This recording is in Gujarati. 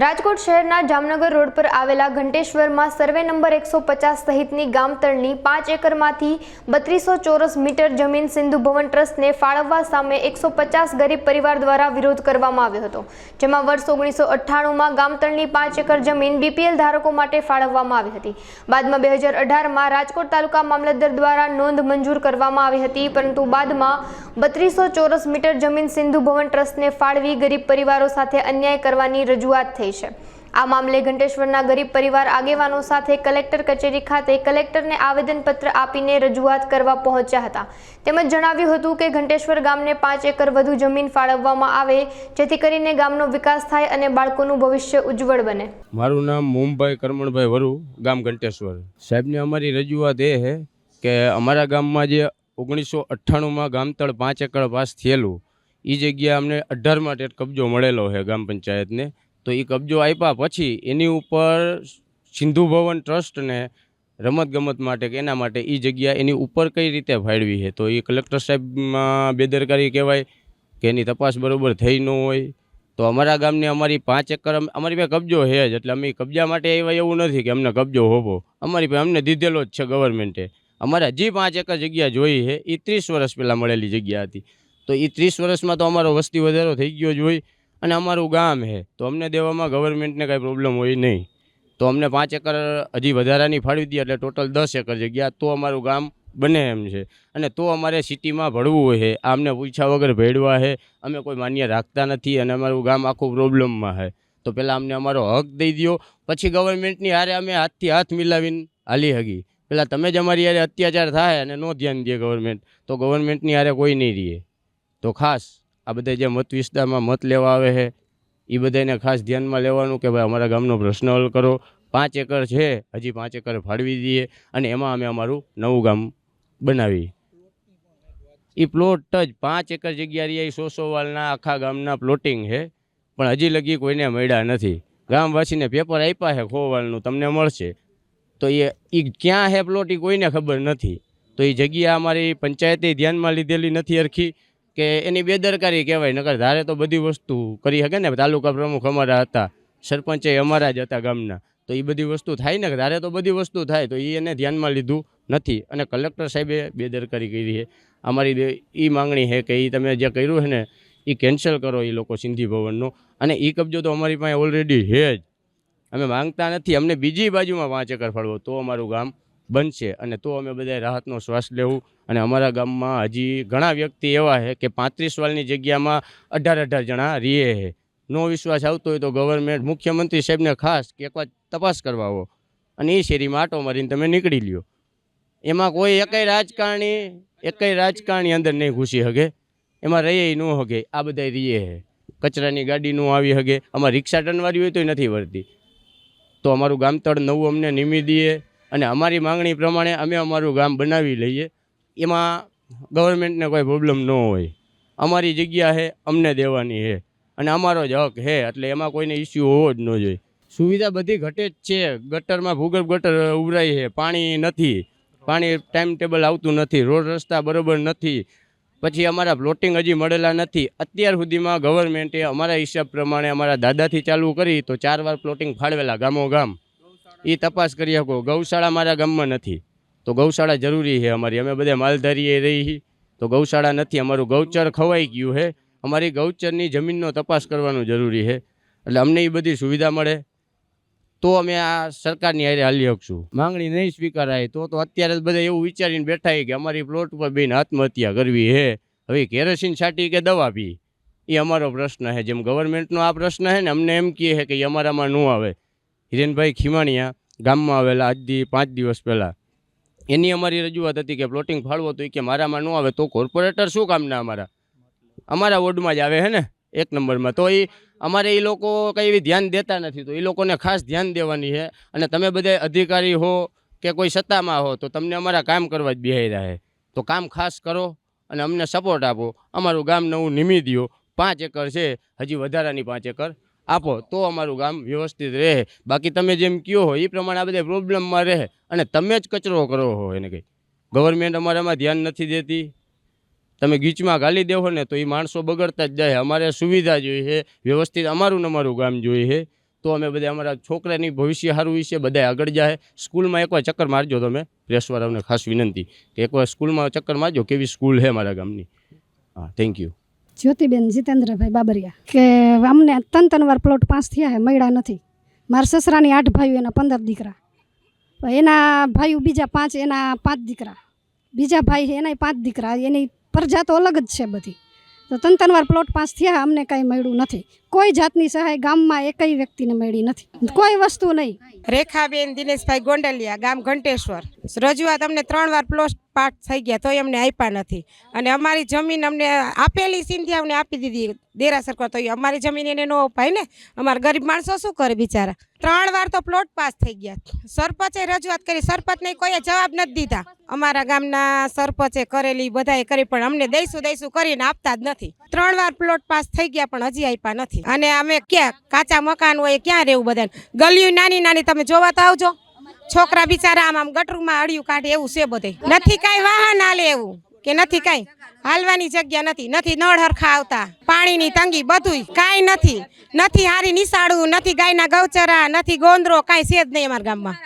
રાજકોટ શહેરના જામનગર રોડ પર આવેલા ઘંટેશ્વરમાં સર્વે નંબર એકસો પચાસ સહિતની ગામતળની પાંચ એકરમાંથી બત્રીસો ચોરસ મીટર જમીન સિંધુ ભવન ટ્રસ્ટને ફાળવવા સામે એકસો પચાસ ગરીબ પરિવાર દ્વારા વિરોધ કરવામાં આવ્યો હતો. જેમાં વર્ષ ઓગણીસો અઠ્ઠાણુંમાં ગામતળની પાંચ એકર જમીન બીપીએલ ધારકો માટે ફાળવવામાં આવી હતી. બાદમાં બે હજાર અઢારમાં રાજકોટ તાલુકા મામલતદાર દ્વારા નોંધ મંજૂર કરવામાં આવી હતી, પરંતુ બાદમાં બત્રીસો ચોરસ મીટર જમીન સિંધુ ભવન ટ્રસ્ટને ફાળવી ગરીબ પરિવારો સાથે અન્યાય કરવાની રજૂઆત થઈ છે. આ મામલે ઘંટેશ્વરના ગરીબ પરિવાર આગેવાનો સાથે કલેક્ટર કચેરી ખાતે કલેક્ટરને આવેદનપત્ર આપીને રજૂઆત કરવા પહોંચ્યા હતા. તેમજ જણાવ્યું હતું કે ઘંટેશ્વર ગામને પાંચ એકર વધુ જમીન ફાળવવામાં આવે, જેથી કરીને ગામનો વિકાસ થાય અને બાળકોનું ભવિષ્ય ઉજ્જવળ બને. મારું નામ મોમભાઈ કરમણભાઈ વરુ, ગામ ઘંટેશ્વર. સાહેબને અમારી રજૂઆત એ છે કે અમારા ગામમાં જે ઓગણીસો અઠ્ઠાણુંમાં ગામતળ પાંચ એકર પાસ થયેલું. એ જગ્યા અમને અઢાર માટે કબજો મળેલો છે ગ્રામ પંચાયતને. તો એ કબજો આપ્યા પછી એની ઉપર સિંધુ ભવન ટ્રસ્ટને રમતગમત માટે કે એના માટે એ જગ્યા એની ઉપર કઈ રીતે ફાળવી છે તો એ કલેક્ટર સાહેબમાં બેદરકારી કહેવાય કે એની તપાસ બરોબર થઈ ન હોય. તો અમારા ગામની અમારી પાંચ એકર અમારી પાસે કબજો છે જ, એટલે અમે કબજા માટે આવ્યા એવું નથી કે અમને કબજો હોવો. અમારી પાસે અમને દીધેલો જ છે ગવર્મેન્ટે અમારે હજી પાંચ એકર જગ્યા જોઈ છે. એ ત્રીસ વર્ષ પહેલાં મળેલી જગ્યા હતી. તો એ ત્રીસ વર્ષમાં તો અમારો વસ્તી વધારો થઈ ગયો જ હોય અને અમારું ગામ છે. તો અમને દેવામાં ગવર્મેન્ટને કાંઈ પ્રોબ્લેમ હોય નહીં. તો અમને પાંચ એકર હજી વધારાની ફાળવી દે એટલે ટોટલ દસ એકર જગ્યા. તો અમારું ગામ બને એમ છે. અને તો અમારે સિટીમાં ભળવું છે. આમને પૂછ્યા વગર ભેળવા છે. અમે કોઈ માન્ય રાખતા નથી અને અમારું ગામ આખું પ્રોબ્લેમમાં છે. તો પહેલાં અમને અમારો હક દઈ દો પછી ગવર્મેન્ટની હારે અમે હાથથી હાથ મિલાવીને હાલી હગી. પહેલાં તમે જ અમારી યારે અત્યાચાર થાય અને નો ધ્યાન દે ગવર્મેન્ટ તો ગવર્મેન્ટની યારે કોઈ નહીં રહીએ તો ખાસ આ બધા જે મત વિસ્તારમાં મત લેવા આવે છે એ બધાને ખાસ ધ્યાનમાં લેવાનું કે ભાઈ અમારા ગામનો પ્રશ્ન હલ કરો. પાંચ એકર છે, હજી પાંચ એકર ફાળવી દઈએ અને એમાં અમે અમારું નવું ગામ બનાવી એ પ્લોટ જ પાંચ એકર જગ્યા સો સો વાલના આખા ગામના પ્લોટિંગ છે, પણ હજી લગી કોઈને મળ્યા નથી. ગામવાસીને પેપર આપ્યા છે, ખોવાલનું તમને મળશે. તો એ એ ક્યાં છે પ્લોટ એ કોઈને ખબર નથી. તો એ જગ્યા અમારી પંચાયતે ધ્યાનમાં લીધેલી નથી અરખી કે એની બેદરકારી કહેવાય, નકર ધારે તો બધી વસ્તુ કરી શકે ને, તાલુકા પ્રમુખ અમારા હતા, સરપંચે અમારા જ હતા ગામના. તો એ બધી વસ્તુ થાય ને, ધારે તો બધી વસ્તુ થાય, તો એ એને ધ્યાનમાં લીધું નથી. અને કલેક્ટર સાહેબે બેદરકારી કરી છે. અમારી એ માંગણી છે કે એ તમે જે કર્યું છે ને એ કેન્સલ કરો એ લોકો સિંધી ભવનનો. અને એ કબજો તો અમારી પાસે ઓલરેડી છે જ. અમે માંગતા નથી. અમને બીજી બાજુમાં પાંચ એકર ફળવો તો અમારું ગામ બનશે અને તો અમે બધાએ રાહતનો શ્વાસ લેવું. અને અમારા ગામમાં હજી ઘણા વ્યક્તિ એવા છે કે પાંત્રીસ વાલની જગ્યામાં અઢાર અઢાર જણા રીએ છે. નો વિશ્વાસ આવતો હોય તો ગવર્મેન્ટ મુખ્યમંત્રી સાહેબને ખાસ કે એકવાર તપાસ કરવા આવો. અને એ શેરીમાં આટો મારીને તમે નીકળી લ્યો. એમાં કોઈ એકય રાજકારણી એકય રાજકારણી અંદર નહીં ઘૂસી શકે એમાં રહીએ ન હગે. આ બધા રહીએ છે. કચરાની ગાડી ન આવી શકે અમારે રિક્ષા ટનવારી હોય તોય નથી વળતી. તો અમારું ગામતળ નવું અમને નિમી દઈએ અને અમારી માંગણી પ્રમાણે અમે અમારું ગામ બનાવી લઈએ. એમાં ગવર્મેન્ટને કોઈ પ્રોબ્લેમ ન હોય. અમારી જગ્યા છે અમને દેવાની છે અને અમારો જ હક છે એટલે એમાં કોઈને ઇસ્યુ હોવો જ ન જોઈએ. સુવિધા બધી ઘટે જ છે. ગટરમાં ભૂગર્ભ ગટર ઉભરાય છે. પાણી નથી. પાણી ટાઈમ ટેબલ આવતું નથી. રોડ રસ્તા બરોબર નથી. પછી અમારા પ્લોટિંગ હજી મળેલા નથી. અત્યાર સુધીમાં ગવર્મેન્ટે અમારા હિસાબ પ્રમાણે અમારા દાદાથી ચાલુ કરી તો ચાર વાર પ્લોટિંગ ફાળવેલા ગામો ગામ એ તપાસ કરી શકો. ગૌશાળા મારા ગામમાં નથી. તો ગૌશાળા જરૂરી છે અમારી. અમે બધા માલધારીએ રહી તો ગૌશાળા નથી. અમારું ગૌચર ખવાઈ ગયું છે. અમારી ગૌચરની જમીનનો તપાસ કરવાનું જરૂરી છે. એટલે અમને એ બધી સુવિધા મળે. તો અમે આ સરકારની હારે હાલી શકશું. માંગણી નહીં સ્વીકારાય, તો તો અત્યારે બધા એવું વિચારીને બેઠા કે અમારી પ્લોટ પર બેન આત્મહત્યા કરવી હે હવે કેરોસીન છાંટી કે દવા પી? એ અમારો પ્રશ્ન છે. જેમ ગવર્મેન્ટનો આ પ્રશ્ન છે ને, અમને એમ કહે છે કે એ અમારામાં ન આવે. હિરેનભાઈ ખીમાણીયા ગામમાં આવેલા આજથી પાંચ દિવસ પહેલાં. એની અમારી રજૂઆત હતી કે પ્લોટિંગ ફાળવો તો એ કે મારામાં ન આવે. તો કોર્પોરેટર શું કામના અમારા? અમારા વોર્ડમાં જ આવે છે ને, એક નંબરમાં. તો એ અમારે એ લોકો કંઈ એવી ધ્યાન દેતા નથી, તો એ લોકોને ખાસ ધ્યાન દેવાની છે. અને તમે બધા અધિકારી હો કે કોઈ સત્તામાં હો, તો તમને અમારા કામ કરવા જ બેહાઈ છે તો કામ ખાસ કરો અને અમને સપોર્ટ આપો. અમારું ગામ નવું નિમી દો પાંચ એકર છે, હજી વધારાની પાંચ એકર આપો, તો અમારું ગામ વ્યવસ્થિત રહે. બાકી તમે જેમ કહો હો એ પ્રમાણે આ બધા પ્રોબ્લેમમાં રહે. અને તમે જ કચરો કરો હો, એને કંઈ. ગવર્મેન્ટ અમારામાં ધ્યાન નથી દેતી. તમે ગીચમાં ગાલી દેવો ને તો એ માણસો બગડતા જ જાય. અમારે સુવિધા જોઈએ છે. વ્યવસ્થિત અમારું ને અમારું ગામ જોઈએ છે. તો અમે બધા અમારા છોકરાની ભવિષ્ય સારું વિશે બધા આગળ જાય. સ્કૂલમાં એકવાર ચક્કર મારજો તમે. પ્રેસવાળાઓને ખાસ વિનંતી કે એકવાર સ્કૂલમાં ચક્કર મારજો. કેવી સ્કૂલ છે મારા ગામની. હા થેન્ક યુ જ્યોતિબેન જીતેન્દ્રભાઈ બાબરિયા કે અમને તન તનવાર વાર પ્લોટ પાસ થયા હે મળ્યા નથી. મારા સસરાની આઠ ભાઈઓ એના પંદર દીકરા. એના ભાઈઓ બીજા પાંચ, એના પાંચ દીકરા. બીજા ભાઈ છે, એનાય પાંચ દીકરા. એની પ્રજા તો અલગ જ છે બધી. તો ત્રણ પ્લોટ પાસ થયા, અમને કાંઈ મળ્યું નથી. કોઈ જાતની સહાય ગામમાં એકય વ્યક્તિને મળી નથી. કોઈ વસ્તુ નહીં. રેખાબેન દિનેશભાઈ ગોંડલિયા, ગામ ઘંટેશ્વર. રજૂઆત અમને ત્રણ વાર પ્લોટ પાટ થઈ ગયા તોય અમને આપ્યા નથી. અને અમારી જમીન અમને આપેલી સિંધિયા અમને આપી દીધી દેરાસર કરો તો ઈ અમારી જમીન એને નો અપાય ને. અમારા ગરીબ માણસો શું કરે બિચારા? ત્રણ વાર તો પ્લોટ પાસ થઈ ગયા. સરપંચે રજૂઆત કરી. સરપંચને કોઈએ જવાબ નથી દીધા. અમારા ગામના સરપંચે કરેલી બધાએ કરી, પણ અમને દઈશું દઈશું કરીને આપતા જ નથી. ત્રણ વાર પ્લોટ પાસ થઈ ગયા, પણ હજી આપ્યા નથી. અને અમે ક્યાં, કાચા મકાન હોય ક્યાં રહેવું બધાને? ગલીઓ નાની નાની તમે જોવા તો આવજો. છોકરા બિચારા આમ આમ ગટરમાં અડિયું કાઢે એવું છે બધે. નથી કાંઈ વાહન હાલે એવું, કે નથી કાંઈ? હાલવાની જગ્યા નથી નથી નળ હરખા આવતા. પાણીની તંગી બધુંય, કાંઈ નથી. નથી હારી નિશાળું, નથી ગાયના ગૌચરા, નથી ગોંદરો, કાંઈ છે જ નહીં અમારા ગામમાં.